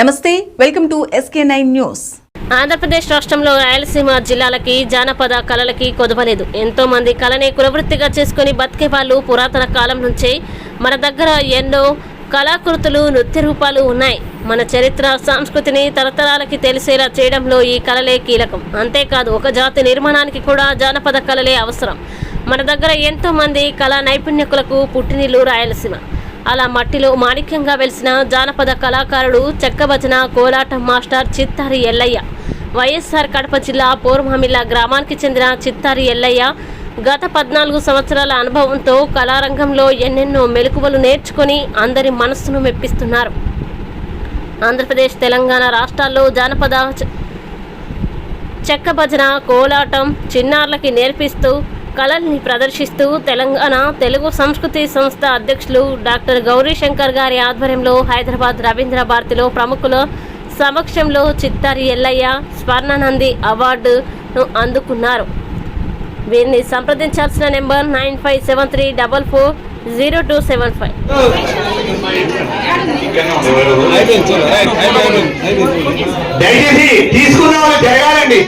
నమస్తే welcome to SK nine news Andhra Pradesh రాష్ట్రంలో రాయలసీమ జిల్లాలకి జానపద కళలకి కొదవలేదు. ఎంతో మంది కళని కులవృత్తిగా చేసుకుని బతికే వాళ్ళు పురాతన కాలం నుంచే. మన దగ్గర ఎన్నో కళాకృతులు నృత్య రూపాలు ఉన్నాయి. మన చరిత్ర సంస్కృతిని తరతరాలకి తెలిసేలా చేయడంలో ఈ కళలే కీలకం. అంతేకాదు ఒక జాతి నిర్మాణానికి కూడా జానపద కళలే అవసరం. మన దగ్గర ఎంతో మంది కళా నైపుణ్యకులకు పుట్టినిల్లు రాయలసీమ. అలా మట్టిలో మాణిక్యంగా వెలిసిన జానపద కళాకారుడు చెక్కభజన కోలాటం మాస్టర్ చిత్తారి ఎల్లయ్య. వైఎస్ఆర్ కడప జిల్లా పోర్మామిల్ల గ్రామానికి చెందిన చిత్తారి ఎల్లయ్య గత పద్నాలుగు సంవత్సరాల అనుభవంతో కళారంగంలో ఎన్నెన్నో మెలకువలు నేర్చుకొని అందరి మనస్సును మెప్పిస్తున్నారు. ఆంధ్రప్రదేశ్ తెలంగాణ రాష్ట్రాల్లో జానపద చెక్క భజన కోలాటం చిన్నారులకి నేర్పిస్తూ కళల్ని ప్రదర్శిస్తూ తెలంగాణ తెలుగు సంస్కృతి సంస్థ అధ్యక్షులు డాక్టర్ గౌరీ శంకర్ గారి ఆధ్వర్యంలో హైదరాబాద్ రవీంద్ర భారతిలో ప్రముఖుల సమక్షంలో చిత్తారి ఎల్లయ్య స్వర్ణనంది అవార్డును అందుకున్నారు. వీరిని సంప్రదించాల్సిన number nine five seven three double four zero two seven five. దయచేసి తీసుకున్న వాళ్ళు జరగాలండి.